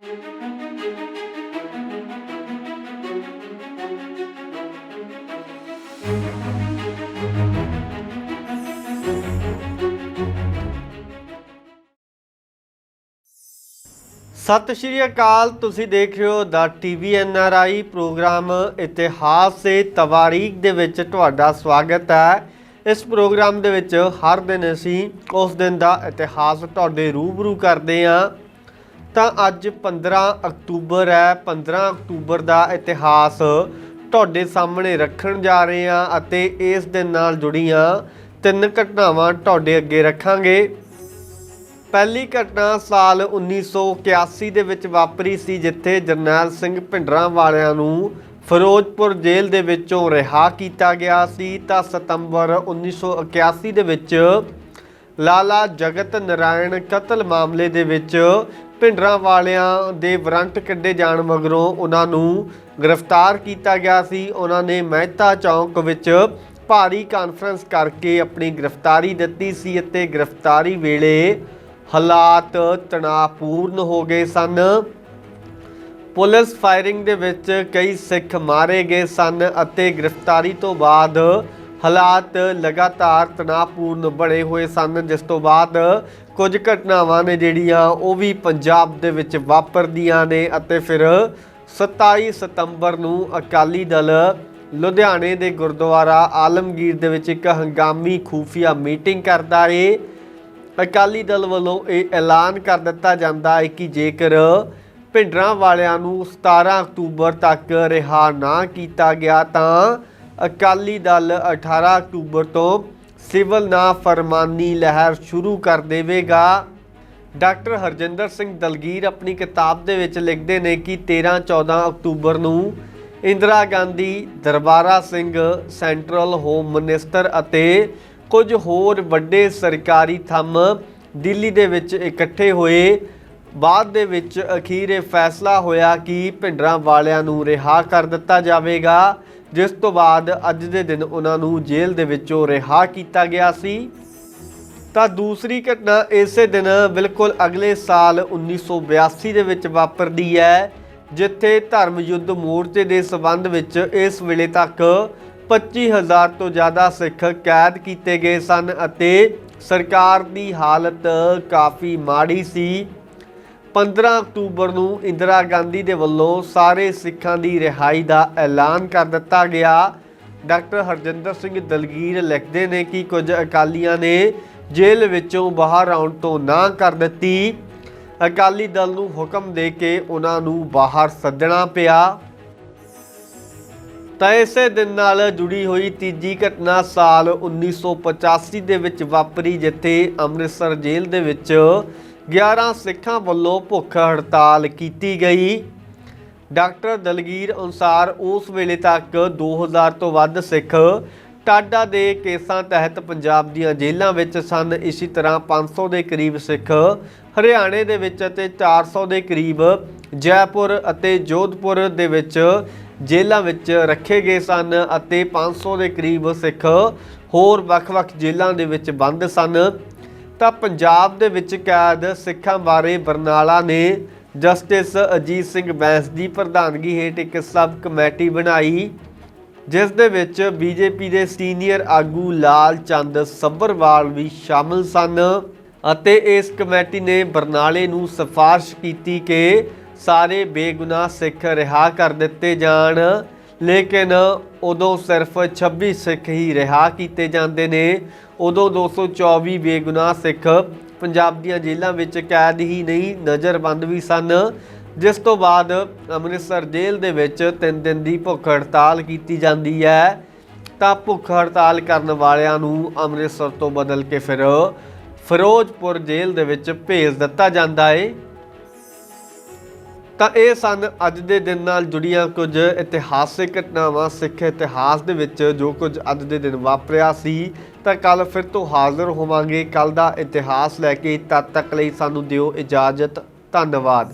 ਸਤਿ ਸ਼੍ਰੀ ਅਕਾਲ, ਤੁਸੀਂ ਦੇਖ ਰਹੇ ਹੋ ਦਾ TV N R I program ਇਤਿਹਾਸ ਸੇ ਤਵਾਰੀਖ ਦੇ ਵਿੱਚ ਤੁਹਾਡਾ ਸਵਾਗਤ ਹੈ। ਇਸ ਪ੍ਰੋਗਰਾਮ ਦੇ ਵਿੱਚ ਹਰ ਦਿਨ ਅਸੀਂ ਉਸ ਦਿਨ ਦਾ ਇਤਿਹਾਸ ਤੁਹਾਡੇ ਰੂਬਰੂ ਕਰਦੇ ਹਾਂ। ਤਾਂ ਅੱਜ 15 ਅਕਤੂਬਰ ਹੈ। 15 ਅਕਤੂਬਰ ਦਾ ਇਤਿਹਾਸ ਤੁਹਾਡੇ ਸਾਹਮਣੇ ਰੱਖਣ ਜਾ ਰਹੇ ਹਾਂ ਅਤੇ ਇਸ ਦੇ ਨਾਲ ਜੁੜੀਆਂ ਤਿੰਨ ਘਟਨਾਵਾਂ ਤੁਹਾਡੇ ਅੱਗੇ ਰੱਖਾਂਗੇ। ਪਹਿਲੀ ਘਟਨਾ ਸਾਲ 1981 ਦੇ ਵਿੱਚ ਵਾਪਰੀ ਸੀ, ਜਿੱਥੇ ਜਰਨੈਲ ਸਿੰਘ ਭਿੰਡਰਾਂ ਵਾਲਿਆਂ ਨੂੰ ਫਿਰੋਜ਼ਪੁਰ ਜੇਲ੍ਹ ਦੇ ਵਿੱਚੋਂ ਰਿਹਾ ਕੀਤਾ ਗਿਆ ਸੀ। ਤਾਂ ਸਤੰਬਰ 1981 ਦੇ ਵਿੱਚ ਲਾਲਾ ਜਗਤ ਨਾਰਾਇਣ ਕਤਲ ਮਾਮਲੇ ਦੇ ਵਿੱਚ ਭਿੰਡਰਾਂ ਵਾਲਿਆਂ ਦੇ ਵਾਰੰਟ ਕੱਢੇ ਜਾਣ ਮਗਰੋਂ ਉਹਨਾਂ ਨੂੰ ਗ੍ਰਿਫਤਾਰ ਕੀਤਾ ਗਿਆ ਸੀ। ਉਹਨਾਂ ਨੇ ਮਹਿਤਾ ਚੌਂਕ ਵਿੱਚ ਭਾਰੀ ਕਾਨਫਰੰਸ ਕਰਕੇ ਆਪਣੀ ਗ੍ਰਿਫਤਾਰੀ ਦਿੱਤੀ ਸੀ ਅਤੇ ਗ੍ਰਿਫਤਾਰੀ ਵੇਲੇ ਹਾਲਾਤ ਤਣਾਅਪੂਰਨ ਹੋ ਗਏ ਸਨ। ਪੁਲਿਸ ਫਾਇਰਿੰਗ ਦੇ ਵਿੱਚ ਕਈ ਸਿੱਖ ਮਾਰੇ ਗਏ ਸਨ ਅਤੇ ਗ੍ਰਿਫਤਾਰੀ ਤੋਂ ਬਾਅਦ ਹਾਲਾਤ ਲਗਾਤਾਰ ਤਣਾਅਪੂਰਨ ਬਣੇ ਹੋਏ ਸਨ, ਜਿਸ ਤੋਂ ਬਾਅਦ ਕੁਝ ਘਟਨਾਵਾਂ ਨੇ ਜਿਹੜੀਆਂ ਉਹ ਵੀ ਪੰਜਾਬ ਦੇ ਵਿੱਚ ਵਾਪਰਦੀਆਂ ਨੇ ਅਤੇ ਫਿਰ 27 ਸਤੰਬਰ ਨੂੰ ਅਕਾਲੀ ਦਲ ਲੁਧਿਆਣੇ ਦੇ ਗੁਰਦੁਆਰਾ ਆਲਮਗੀਰ ਦੇ ਵਿੱਚ ਇੱਕ ਹੰਗਾਮੀ ਖੂਫੀਆ ਮੀਟਿੰਗ ਕਰਦਾ ਏ। ਅਕਾਲੀ ਦਲ ਵੱਲੋਂ ਇਹ ਐਲਾਨ ਕਰ ਦਿੱਤਾ ਜਾਂਦਾ ਹੈ ਕਿ ਜੇਕਰ ਭਿੰਡਰਾਂ ਵਾਲਿਆਂ ਨੂੰ 17 ਅਕਤੂਬਰ ਤੱਕ ਰਿਹਾ ਨਾ ਕੀਤਾ ਗਿਆ ਤਾਂ ਅਕਾਲੀ ਦਲ 18 ਅਕਤੂਬਰ ਤੋਂ ਸਿਵਲ ਨਾ ਫਰਮਾਨੀ ਲਹਿਰ ਸ਼ੁਰੂ ਕਰ ਦੇਵੇਗਾ। ਡਾਕਟਰ ਹਰਜਿੰਦਰ ਸਿੰਘ ਦਲਗੀਰ ਆਪਣੀ ਕਿਤਾਬ ਦੇ ਵਿੱਚ ਲਿਖਦੇ ਨੇ ਕਿ 13 14 ਅਕਤੂਬਰ ਨੂੰ Indira Gandhi, Darbara Singh, central home minister ਅਤੇ ਕੁਝ ਹੋਰ ਵੱਡੇ ਸਰਕਾਰੀ ਥੰਮ ਦਿੱਲੀ ਦੇ ਵਿੱਚ ਇਕੱਠੇ ਹੋਏ। ਬਾਅਦ ਦੇ ਵਿੱਚ ਅਖੀਰ ਇਹ ਫੈਸਲਾ ਹੋਇਆ ਕਿ ਭਿੰਡਰਾਂ ਵਾਲਿਆਂ ਨੂੰ ਰਿਹਾ ਕਰ ਦਿੱਤਾ ਜਾਵੇਗਾ। ਜਿਸ ਤੋਂ ਬਾਅਦ ਅੱਜ ਦੇ ਦਿਨ ਉਹਨਾਂ ਨੂੰ ਜੇਲ੍ਹ ਦੇ ਵਿੱਚੋਂ ਰਿਹਾ ਕੀਤਾ ਗਿਆ ਸੀ। ਤਾਂ ਦੂਸਰੀ ਘਟਨਾ ਇਸੇ ਦਿਨ ਬਿਲਕੁਲ ਅਗਲੇ ਸਾਲ 1982 ਦੇ ਵਿੱਚ ਵਾਪਰਦੀ ਹੈ, ਜਿੱਥੇ ਧਰਮ ਯੁੱਧ ਮੋਰਚੇ ਦੇ ਸਬੰਧ ਵਿੱਚ ਇਸ ਵੇਲੇ ਤੱਕ 25000 ਤੋਂ ਜ਼ਿਆਦਾ ਸਿੱਖ ਕੈਦ ਕੀਤੇ ਗਏ ਸਨ ਅਤੇ ਸਰਕਾਰ ਦੀ ਹਾਲਤ ਕਾਫੀ ਮਾੜੀ ਸੀ। 15 ਅਕਤੂਬਰ ਨੂੰ ਇੰਦਰਾ ਗਾਂਧੀ ਦੇ ਵੱਲੋਂ ਸਾਰੇ ਸਿੱਖਾਂ ਦੀ ਰਿਹਾਈ ਦਾ ਐਲਾਨ ਕਰ ਦਿੱਤਾ ਗਿਆ। ਡਾਕਟਰ ਹਰਜਿੰਦਰ ਸਿੰਘ ਦਲਗੀਰ ਲਿਖਦੇ ਨੇ ਕਿ ਕੁਝ ਅਕਾਲੀਆਂ ਨੇ ਜੇਲ੍ਹ ਵਿੱਚੋਂ ਬਾਹਰ ਆਉਣ ਤੋਂ ਨਾ ਕਰ ਦਿੱਤੀ। ਅਕਾਲੀ ਦਲ ਨੂੰ ਹੁਕਮ ਦੇ ਕੇ ਉਹਨਾਂ ਨੂੰ ਬਾਹਰ ਸੱਦਣਾ ਪਿਆ। ਤਾਂ ਇਸੇ ਦਿਨ ਨਾਲ ਜੁੜੀ ਹੋਈ ਤੀਜੀ ਘਟਨਾ ਸਾਲ 1985 ਦੇ ਵਿੱਚ ਵਾਪਰੀ, ਜਿੱਥੇ ਅੰਮ੍ਰਿਤਸਰ ਜੇਲ੍ਹ ਦੇ ਵਿੱਚ 11 ਸਿੱਖਾਂ ਵੱਲੋਂ ਭੁੱਖ ਹੜਤਾਲ ਕੀਤੀ ਗਈ। ਡਾਕਟਰ ਦਲਗੀਰ ਅਨੁਸਾਰ ਉਸ ਵੇਲੇ ਤੱਕ 2000 ਤੋਂ ਵੱਧ ਸਿੱਖ ਟਾਡਾ ਦੇ ਕੇਸਾਂ ਤਹਿਤ ਪੰਜਾਬ ਦੀਆਂ ਜੇਲ੍ਹਾਂ ਵਿੱਚ ਸਨ। ਇਸੇ ਤਰ੍ਹਾਂ 500 ਦੇ ਕਰੀਬ ਸਿੱਖ ਹਰਿਆਣੇ ਦੇ ਵਿੱਚ ਅਤੇ 400 ਦੇ ਕਰੀਬ ਜੈਪੁਰ ਅਤੇ ਜੋਧਪੁਰ ਦੇ ਵਿੱਚ ਜੇਲ੍ਹਾਂ ਵਿੱਚ ਰੱਖੇ ਗਏ ਸਨ ਅਤੇ 500 ਦੇ ਕਰੀਬ ਸਿੱਖ ਹੋਰ ਵੱਖ-ਵੱਖ ਜੇਲ੍ਹਾਂ ਦੇ ਵਿੱਚ ਬੰਦ ਸਨ। ਤਾਂ ਪੰਜਾਬ ਦੇ ਵਿੱਚ ਕੈਦ ਸਿੱਖਾਂ ਬਾਰੇ ਬਰਨਾਲਾ ਨੇ ਜਸਟਿਸ ਅਜੀਤ ਸਿੰਘ ਬੈਂਸ ਦੀ ਪ੍ਰਧਾਨਗੀ ਹੇਠ ਇੱਕ ਸਬ ਕਮੇਟੀ ਬਣਾਈ, ਜਿਸ ਦੇ ਵਿੱਚ ਬੀਜੇਪੀ ਦੇ ਸੀਨੀਅਰ ਆਗੂ ਲਾਲ ਚੰਦ ਸੱਭਰਵਾਲ ਵੀ ਸ਼ਾਮਲ ਸਨ ਅਤੇ ਇਸ ਕਮੇਟੀ ਨੇ ਬਰਨਾਲੇ ਨੂੰ ਸਿਫਾਰਿਸ਼ ਕੀਤੀ ਕਿ ਸਾਰੇ ਬੇਗੁਨਾਹ ਸਿੱਖ ਰਿਹਾ ਕਰ ਦਿੱਤੇ ਜਾਣ। ਲੇਕਿਨ ਉਦੋਂ ਸਿਰਫ 26 ਸਿੱਖ ਹੀ ਰਿਹਾ ਕੀਤੇ ਜਾਂਦੇ ਨੇ। ਉਦੋਂ 224 ਬੇਗੁਨਾਹ ਸਿੱਖ ਪੰਜਾਬ ਦੀਆਂ ਜੇਲ੍ਹਾਂ ਵਿੱਚ ਕੈਦ ਹੀ ਨਹੀਂ, ਨਜ਼ਰਬੰਦ ਵੀ ਸਨ। ਜਿਸ ਤੋਂ ਬਾਅਦ ਅੰਮ੍ਰਿਤਸਰ ਜੇਲ੍ਹ ਦੇ ਵਿੱਚ 3 ਦਿਨ ਦੀ ਭੁੱਖ ਹੜਤਾਲ ਕੀਤੀ ਜਾਂਦੀ ਹੈ। ਤਾਂ ਭੁੱਖ ਹੜਤਾਲ ਕਰਨ ਵਾਲਿਆਂ ਨੂੰ ਅੰਮ੍ਰਿਤਸਰ ਤੋਂ ਬਦਲ ਕੇ ਫਿਰ ਫਿਰੋਜ਼ਪੁਰ ਜੇਲ੍ਹ ਦੇ ਵਿੱਚ ਭੇਜ ਦਿੱਤਾ ਜਾਂਦਾ ਏ। ਤਾਂ ਇਹ ਸਨ ਅੱਜ ਦੇ ਦਿਨ ਨਾਲ ਜੁੜੀਆਂ ਕੁਝ ਇਤਿਹਾਸਿਕ ਘਟਨਾਵਾਂ, ਸਿੱਖ ਇਤਿਹਾਸ ਦੇ ਵਿੱਚ ਜੋ ਕੁਝ ਅੱਜ ਦੇ ਦਿਨ ਵਾਪਰਿਆ ਸੀ। ਤਾਂ ਕੱਲ ਫਿਰ ਤੋਂ ਹਾਜ਼ਰ ਹੋਵਾਂਗੇ। ਕੱਲ ਦਾ ਇਤਿਹਾਸ ਲੈ ਕੇ ਤਦ ਤੱਕ ਲਈ ਸਾਨੂੰ ਦਿਓ ਇਜਾਜ਼ਤ। ਧੰਨਵਾਦ।